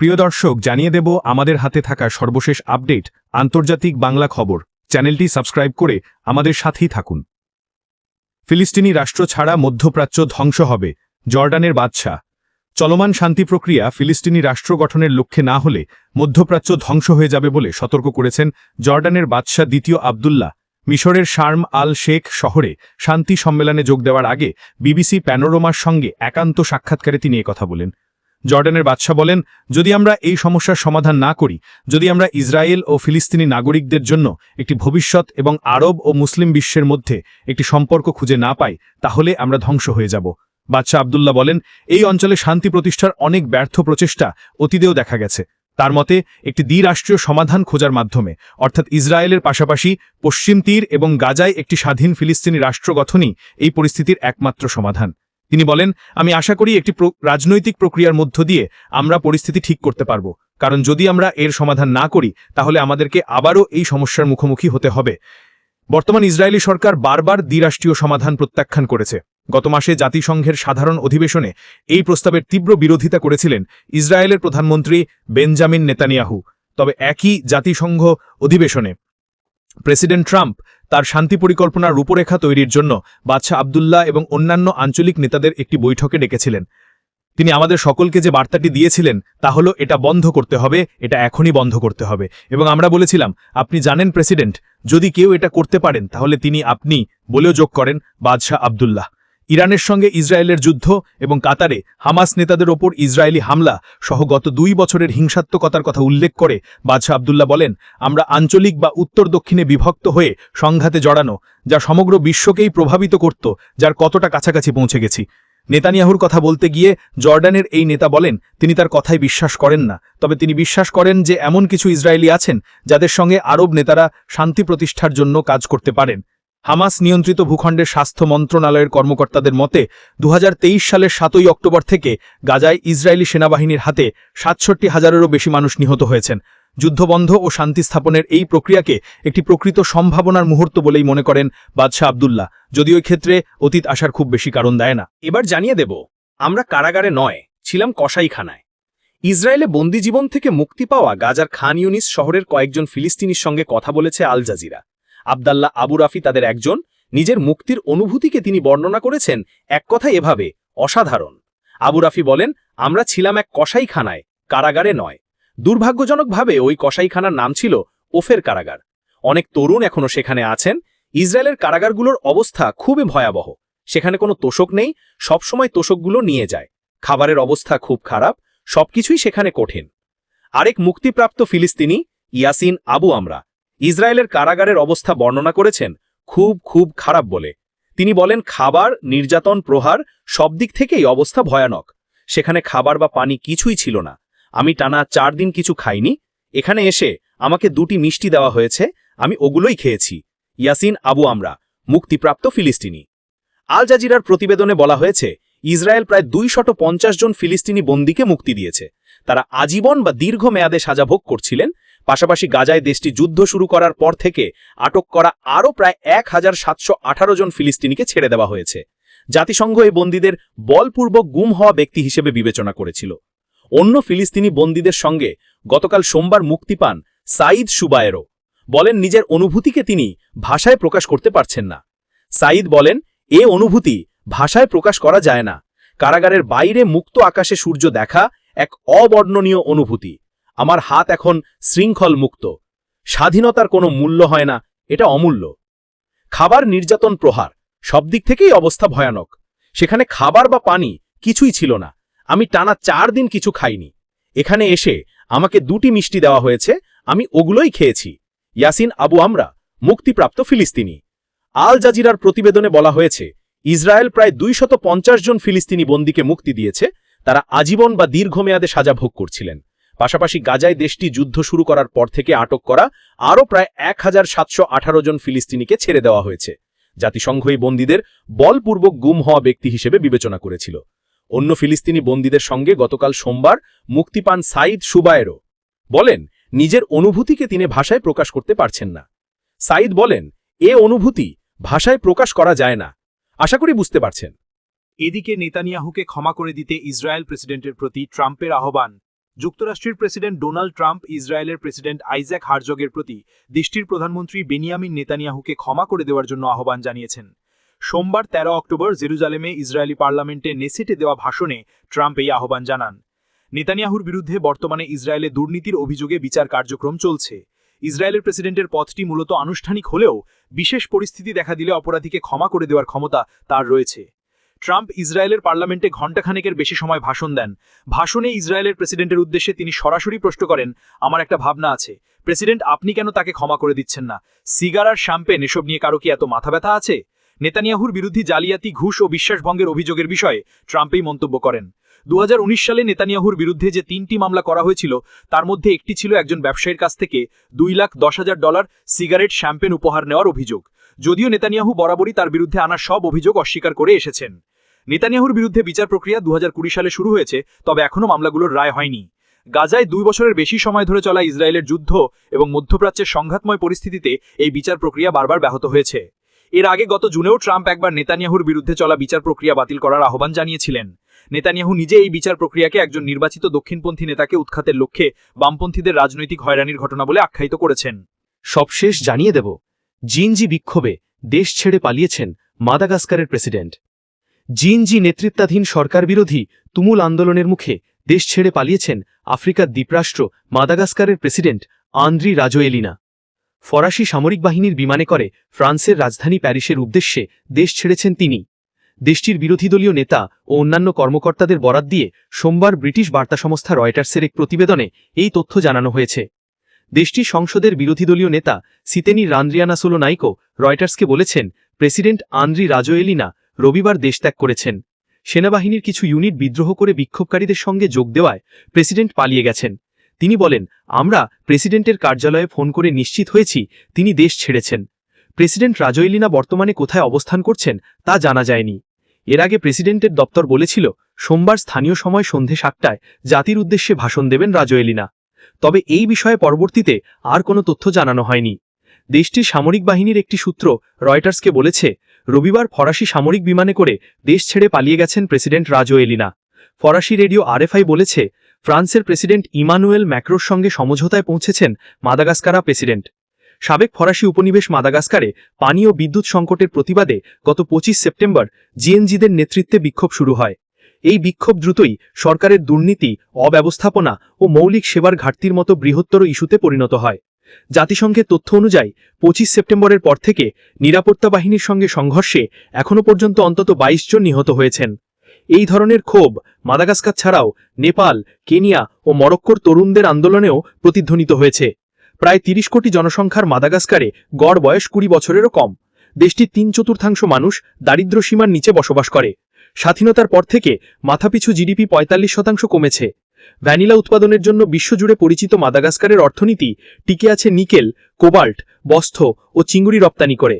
প্রিয় দর্শক, জানিয়ে দেব, আমাদের হাতে থাকা সর্বশেষ আপডেট, আন্তর্জাতিক বাংলা খবর। চ্যানেলটি সাবস্ক্রাইব করে আমাদের সাথেই থাকুন। ফিলিস্তিনি রাষ্ট্র ছাড়া মধ্যপ্রাচ্য ধ্বংস হবে, জর্ডানের বাদশাহ। চলমান শান্তি প্রক্রিয়া ফিলিস্তিনি রাষ্ট্র গঠনের লক্ষ্যে না হলে মধ্যপ্রাচ্য ধ্বংস হয়ে যাবে বলে সতর্ক করেছেন জর্ডানের বাদশাহ দ্বিতীয় আবদুল্লাহ। মিশরের শার্ম আল শেখ শহরে শান্তি সম্মেলনে যোগ দেওয়ার আগে বিবিসি প্যানোরোমার সঙ্গে একান্ত সাক্ষাৎকারে তিনি কথা বলেন। জর্ডানের বাদশাহ বলেন, যদি আমরা এই সমস্যার সমাধান না করি, যদি আমরা ইসরায়েল ও ফিলিস্তিনি নাগরিকদের জন্য একটি ভবিষ্যৎ এবং আরব ও মুসলিম বিশ্বের মধ্যে একটি সম্পর্ক খুঁজে না পাই, তাহলে আমরা ধ্বংস হয়ে যাব। বাদশাহ আবদুল্লাহ বলেন, এই অঞ্চলে শান্তি প্রতিষ্ঠার অনেক ব্যর্থ প্রচেষ্টা অতীতেও দেখা গেছে। তার মতে, একটি দ্বিরাষ্ট্রীয় সমাধান খোঁজার মাধ্যমে, অর্থাৎ ইসরায়েলের পাশাপাশি পশ্চিম তীর এবং গাজায় একটি স্বাধীন ফিলিস্তিনি রাষ্ট্র গঠনই এই পরিস্থিতির একমাত্র সমাধান। তিনি বলেন, আমি আশা করি একটি রাজনৈতিক প্রক্রিয়ার মধ্য দিয়ে আমরা পরিস্থিতি ঠিক করতে পারব। কারণ যদি আমরা এর সমাধান না করি, তাহলে আমাদেরকে আবারও এই সমস্যার মুখোমুখি হতে হবে। বর্তমান ইসরায়েলি সরকার বারবার দ্বিরাষ্ট্রীয় সমাধান প্রত্যাখ্যান করেছে। গত মাসে জাতিসংঘের সাধারণ অধিবেশনে এই প্রস্তাবের তীব্র বিরোধিতা করেছিলেন ইসরায়েলের প্রধানমন্ত্রী বেঞ্জামিন নেতানিয়াহু। তবে একই জাতিসংঘ অধিবেশনে প্রেসিডেন্ট ট্রাম্প তার শান্তি পরিকল্পনার রূপরেখা তৈরির জন্য বাদশাহ আবদুল্লাহ এবং অন্যান্য আঞ্চলিক নেতাদের একটি বৈঠকে ডেকেছিলেন। তিনি আমাদের সকলকে যে বার্তাটি দিয়েছিলেন, তা হলো এটা বন্ধ করতে হবে, এটা এখনই বন্ধ করতে হবে। এবং আমরা বলেছিলাম, আপনি জানেন প্রেসিডেন্ট, যদি কেউ এটা করতে পারেন, তাহলে তিনি আপনি বলেও যোগ করেন বাদশাহ আবদুল্লাহ। ইরানের সঙ্গে ইসরায়েলের যুদ্ধ এবং কাতারে হামাস নেতাদের ওপর ইসরায়েলি হামলা সহ গত দুই বছরের হিংসাত্মকতার কথা উল্লেখ করে বাদশাহ আবদুল্লাহ বলেন, আমরা আঞ্চলিক বা উত্তর দক্ষিণে বিভক্ত হয়ে সংঘাতে জড়ানো, যা সমগ্র বিশ্বকেই প্রভাবিত করত, যার কতটা কাছাকাছি পৌঁছে গেছি। নেতানিয়াহুর কথা বলতে গিয়ে জর্ডানের এই নেতা বলেন, তিনি তার কথায় বিশ্বাস করেন না। তবে তিনি বিশ্বাস করেন যে এমন কিছু ইসরায়েলি আছেন, যাদের সঙ্গে আরব নেতারা শান্তি প্রতিষ্ঠার জন্য কাজ করতে পারেন। হামাস নিয়ন্ত্রিত ভূখণ্ডের স্বাস্থ্য মন্ত্রণালয়ের কর্মকর্তাদের মতে দু হাজার তেইশ সালের সাতই অক্টোবর থেকে গাজায় ইসরায়েলি সেনাবাহিনীর হাতে সাতষট্টি হাজারেরও বেশি মানুষ নিহত হয়েছেন। যুদ্ধবন্ধ ও শান্তি স্থাপনের এই প্রক্রিয়াকে একটি প্রকৃত সম্ভাবনার মুহূর্ত বলেই মনে করেন বাদশাহ আবদুল্লাহ। যদিও ক্ষেত্রে অতীত আসার খুব বেশি কারণ দেয় না। এবার জানিয়ে দেব, আমরা কারাগারে নয়, ছিলাম কসাইখানায়। ইসরায়েলে বন্দি জীবন থেকে মুক্তি পাওয়া গাজার খান ইউনিস শহরের কয়েকজন ফিলিস্তিনির সঙ্গে কথা বলেছে Al Jazeera. Abdallah Abu Rafi তাদের একজন। নিজের মুক্তির অনুভূতিকে তিনি বর্ণনা করেছেন এক কথা এভাবে, অসাধারণ। আবু রাফি বলেন, আমরা ছিলাম এক কসাইখানায়, কারাগারে নয়। দুর্ভাগ্যজনকভাবে ওই কসাইখানার নাম ছিল ওফের কারাগার। অনেক তরুণ এখনও সেখানে আছেন। ইসরায়েলের কারাগারগুলোর অবস্থা খুবই ভয়াবহ। সেখানে কোনো তোষক নেই, সবসময় তোষকগুলো নিয়ে যায়। খাবারের অবস্থা খুব খারাপ, সবকিছুই সেখানে কঠিন। আরেক মুক্তিপ্রাপ্ত ফিলিস্তিনি, ইয়াসিন আবু আমরা ইসরায়েলের কারাগারের অবস্থা বর্ণনা করেছেন খুব খুব খারাপ বলে। তিনি বলেন, খাবার, নির্যাতন, প্রহার সব দিক থেকেই অবস্থা ভয়ানক। সেখানে খাবার বা পানি কিছুই ছিল না। আমি টানা চার দিন কিছু খাইনি। এখানে এসে আমাকে দুটি মিষ্টি দেওয়া হয়েছে। আমি ওগুলোই খেয়েছি। ইয়াসিন, আবু আমরা, মুক্তিপ্রাপ্ত ফিলিস্তিনি। আল জাজিরার প্রতিবেদনে বলা হয়েছে, ইসরায়েল প্রায় দুইশত জন ফিলিস্তিনি বন্দীকে মুক্তি দিয়েছে। তারা আজীবন বা দীর্ঘ মেয়াদে সাজা ভোগ করছিলেন পাশাপাশি গাজায় দেশটি যুদ্ধ শুরু করার পর থেকে আটক করা আরও প্রায় এক হাজার সাতশো আঠারো জন ফিলিস্তিনিকে ছেড়ে দেওয়া হয়েছে। জাতিসংঘ এই বন্দীদের বলপূর্বক গুম হওয়া ব্যক্তি হিসেবে বিবেচনা করেছিল। অন্য ফিলিস্তিনি বন্দীদের সঙ্গে গতকাল সোমবার মুক্তি পান সাঈদ সুবায়েরও। বলেন, নিজের অনুভূতিকে তিনি ভাষায় প্রকাশ করতে পারছেন না। সাঈদ বলেন, এ অনুভূতি ভাষায় প্রকাশ করা যায় না। কারাগারের বাইরে মুক্ত আকাশে সূর্য দেখা এক অবর্ণনীয় অনুভূতি। আমার হাত এখন শৃঙ্খল মুক্ত স্বাধীনতার কোনো মূল্য হয় না, এটা অমূল্য। খাবার নির্যাতন প্রহার, সব দিক থেকেই অবস্থা ভয়ানক। সেখানে খাবার বা পানি কিছুই ছিল না। আমি টানা চার দিন কিছু খাইনি। এখানে এসে আমাকে দুটি মিষ্টি দেওয়া হয়েছে, আমি ওগুলোই খেয়েছি। ইয়াসিন, আবু আমরা, মুক্তিপ্রাপ্ত ফিলিস্তিনি। আল জাজিরার প্রতিবেদনে বলা হয়েছে, ইসরায়েল প্রায় দুইশত জন ফিলিস্তিনি বন্দীকে মুক্তি দিয়েছে, তারা আজীবন বা দীর্ঘমেয়াদে সাজা ভোগ করছিলেন। পাশাপাশি গাজায় দেশটি যুদ্ধ শুরু করার পর থেকে আটক করা আরও প্রায় এক হাজার সাতশো আঠারো জন ফিলিস্তিনিকে ছেড়ে দেওয়া হয়েছে। জাতিসংঘ এই বন্দীদের বলপূর্বক গুম হওয়া ব্যক্তি হিসেবে বিবেচনা করেছিল। অন্য ফিলিস্তিনি বন্দীদের সঙ্গে গতকাল সোমবার মুক্তি পান সাইদ সুবায়েরও। বলেন, নিজের অনুভূতিকে তিনি ভাষায় প্রকাশ করতে পারছেন না। সাইদ বলেন, এ অনুভূতি ভাষায় প্রকাশ করা যায় না। আশা করি বুঝতে পারছেন। এদিকে নেতানিয়াহুকে ক্ষমা করে দিতে ইসরায়েল প্রেসিডেন্টের প্রতি ট্রাম্পের আহ্বান। যুক্তরাষ্ট্রের প্রেসিডেন্ট ডোনাল্ড ট্রাম্প, ইসরায়েলের প্রেসিডেন্ট আইজ্যাক হারজগের প্রতি দেশটির প্রধানমন্ত্রী বেনিয়ামিন নেতানিয়াহুকে ক্ষমা করে দেওয়ার জন্য আহ্বান জানিয়েছেন। সোমবার ১৩ অক্টোবর জেরুজালেমে ইসরায়েলি পার্লামেন্টে নেসেটে দেওয়া ভাষণে ট্রাম্প এই আহ্বান জানান। নেতানিয়াহুর বিরুদ্ধে বর্তমানে ইসরায়েলে দুর্নীতির অভিযোগে বিচার কার্যক্রম চলছে। ইসরায়েলের প্রেসিডেন্টের পথটি মূলত আনুষ্ঠানিক হলেও বিশেষ পরিস্থিতি দেখা দিলে অপরাধীকে ক্ষমা করে দেওয়ার ক্ষমতা তার রয়েছে। ট্রাম্প ইসরায়েলের পার্লামেন্টে ঘণ্টাখানেকের বেশি সময় ভাষণ দেন। ভাষণে ইসরায়েলের প্রেসিডেন্টের উদ্দেশ্যে তিনি সরাসরি প্রশ্ন করেন, আমার একটা ভাবনা আছে। প্রেসিডেন্ট, আপনি কেন তাকে ক্ষমা করে দিচ্ছেন না? সিগার আর শ্যাম্পেন, এসব নিয়ে কারও কি এত মাথা ব্যথা আছে? নেতানিয়াহুর বিরুদ্ধে জালিয়াতি, ঘুষ ও বিশ্বাসভঙ্গের অভিযোগের বিষয়ে ট্রাম্পই মন্তব্য করেন। দু হাজার উনিশ সালে নেতানিয়াহুর বিরুদ্ধে যে তিনটি মামলা করা হয়েছিল, তার মধ্যে একটি ছিল একজন ব্যবসায়ীর কাছ থেকে দুই লাখ দশ হাজার ডলার সিগারেট, শ্যাম্পেন উপহার নেওয়ার অভিযোগ। যদিও নেতানিয়াহু বরাবরই তার বিরুদ্ধে আনা সব অভিযোগ অস্বীকার করে এসেছেন। নেতানিয়াহুর বিরুদ্ধে বিচার প্রক্রিয়া দু হাজার কুড়ি সালে শুরু হয়েছে, তবে এখনও মামলাগুলোর রায় হয়নি। গাজায় দুই বছরের বেশি সময় ধরে চলা ইসরায়েলের যুদ্ধ এবং মধ্যপ্রাচ্যের সংঘাতময় পরিস্থিতিতে এই বিচার প্রক্রিয়া বারবার ব্যাহত হয়েছে। এর আগে গত জুনেও ট্রাম্প একবার নেতানিয়াহুর বিরুদ্ধে চলা বিচার প্রক্রিয়া বাতিল করার আহ্বান জানিয়েছিলেন। নেতানিয়াহু নিজে এই বিচার প্রক্রিয়াকে একজন নির্বাচিত দক্ষিণপন্থী নেতাকে উৎখাতের লক্ষ্যে বামপন্থীদের রাজনৈতিক হয়রানির ঘটনা বলে আখ্যায়িত করেছেন। সবশেষ জানিয়ে দেব, জিনজি বিক্ষোভে দেশ ছেড়ে পালিয়েছেন মাদাগাস্কারের প্রেসিডেন্ট। জিনজি নেতৃত্বাধীন সরকার বিরোধী তুমুল আন্দোলনের মুখে দেশ ছেড়ে পালিয়েছেন আফ্রিকার দ্বীপরাষ্ট্র মাদাগাস্কারের প্রেসিডেন্ট আন্দ্রি রাজোয়েলিনা। ফরাসি সামরিক বাহিনীর বিমানে করে ফ্রান্সের রাজধানী প্যারিসের উদ্দেশ্যে দেশ ছেড়েছেন তিনি। দেশটির বিরোধী দলীয় নেতা ও অন্যান্য কর্মকর্তাদের বরাত দিয়ে সোমবার ব্রিটিশ বার্তা সংস্থা রয়টার্সের এক প্রতিবেদনে এই তথ্য জানানো হয়েছে। দেশটির সংসদের বিরোধী দলীয় নেতা সিতেনি রান্দ্রিয়ানাসোলো নাইকো রয়টার্সকে বলেছেন, প্রেসিডেন্ট আন্দ্রি রাজোয়েলিনা রবিবার দেশত্যাগ করেছেন। সেনাবাহিনীর কিছু ইউনিট বিদ্রোহ করে বিক্ষোভকারীদের সঙ্গে যোগ দেওয়ায় প্রেসিডেন্ট পালিয়ে গেছেন। তিনি বলেন, আমরা প্রেসিডেন্টের কার্যালয়ে ফোন করে নিশ্চিত হয়েছি তিনি দেশ ছেড়েছেন। প্রেসিডেন্ট রাজোয়েলিনা বর্তমানে কোথায় অবস্থান করছেন তা জানা যায়নি। এর আগে প্রেসিডেন্টের দপ্তর বলেছিল, সোমবার স্থানীয় সময় সন্ধে সাতটায় জাতির উদ্দেশ্যে ভাষণ দেবেন রাজোয়েলিনা তবে এই বিষয়ে পরবর্তীতে আর কোনো তথ্য জানানো হয়নি। দেশটির সামরিক বাহিনীর একটি সূত্র রয়টার্সকে বলেছে, রবিবার ফরাসি সামরিক বিমানে করে দেশ ছেড়ে পালিয়ে গেছেন প্রেসিডেন্ট রাজোয়েলিনা ফরাসি রেডিও আরএফআই বলেছে, ফ্রান্সের প্রেসিডেন্ট ইমানুয়েল ম্যাক্রোর সঙ্গে সমঝোতায় পৌঁছেছেন মাদাগাস্কারা প্রেসিডেন্ট। সাবেক ফরাসি উপনিবেশ মাদাগাস্কারে পানি ও বিদ্যুৎ সংকটের প্রতিবাদে গত পঁচিশ সেপ্টেম্বর জিএনজিদের নেতৃত্বে বিক্ষোভ শুরু হয়। এই বিক্ষোভ দ্রুতই সরকারের দুর্নীতি, অব্যবস্থাপনা ও মৌলিক সেবার ঘাটতির মতো বৃহত্তর ইস্যুতে পরিণত হয়। জাতিসংঘের তথ্য অনুযায়ী, পঁচিশ সেপ্টেম্বরের পর থেকে নিরাপত্তা বাহিনীর সঙ্গে সংঘর্ষে এখনও পর্যন্ত অন্তত ২২ জন নিহত হয়েছেন। এই ধরনের ক্ষোভ মাদাগাস্কার ছাড়াও নেপাল, কেনিয়া ও মরক্কোর তরুণদের আন্দোলনেও প্রতিধ্বনিত হয়েছে। প্রায় ৩০ কোটি জনসংখ্যার মাদাগাস্কারে গড় বয়স কুড়ি বছরেরও কম। দেশটির তিন চতুর্থাংশ মানুষ দারিদ্র্য সীমার নিচে বসবাস করে। স্বাধীনতার পর থেকে মাথাপিছু জিডিপি পঁয়তাল্লিশ শতাংশ কমেছে। ভ্যানিলা উৎপাদনের জন্য বিশ্বজুড়ে পরিচিত মাদাগাস্কারের অর্থনীতি টিকে আছে নিকেল, কোবাল্ট, বস্থ ও চিংড়ি রপ্তানি করে।